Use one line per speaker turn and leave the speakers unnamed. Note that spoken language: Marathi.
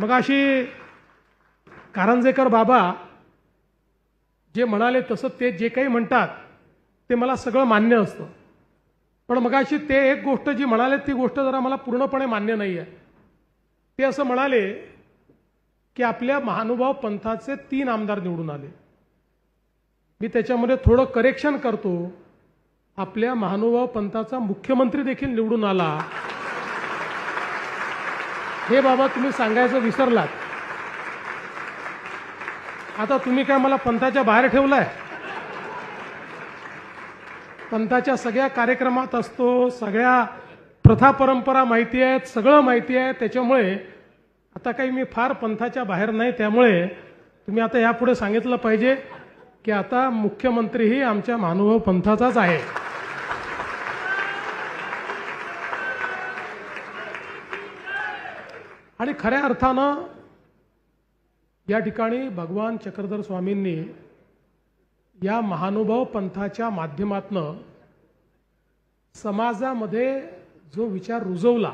मग अशी कारंजेकर बाबा जे म्हणाले तसं ते जे काही म्हणतात ते मला सगळं मान्य असतं. पण मगाशी ते एक गोष्ट जी म्हणाले ती गोष्ट जरा मला पूर्णपणे मान्य नाही आहे ते असं म्हणाले की आपल्या महानुभाव पंथाचे तीन आमदार निवडून आले. मी त्याच्यामध्ये थोडं करेक्शन करतो. आपल्या महानुभाव पंथाचा मुख्यमंत्री देखील निवडून आला. हे बाबा तुम्ही सांगायचं विसरलात. आता तुम्ही काय मला पंथाच्या बाहेर ठेवलाय? पंथाच्या सगळ्या कार्यक्रमात असतो सगळ्या प्रथा परंपरा माहिती आहेत सगळं माहिती आहे. त्याच्यामुळे आता काही मी फार पंथाच्या बाहेर नाही त्यामुळे तुम्ही आता यापुढे सांगितलं पाहिजे की आता मुख्यमंत्रीही आमच्या महानुभाव पंथाचाच आहे. आणि खऱ्या अर्थानं या ठिकाणी भगवान चक्रधर स्वामींनी या महानुभाव पंथाच्या माध्यमातनं समाजामध्ये जो विचार रुजवला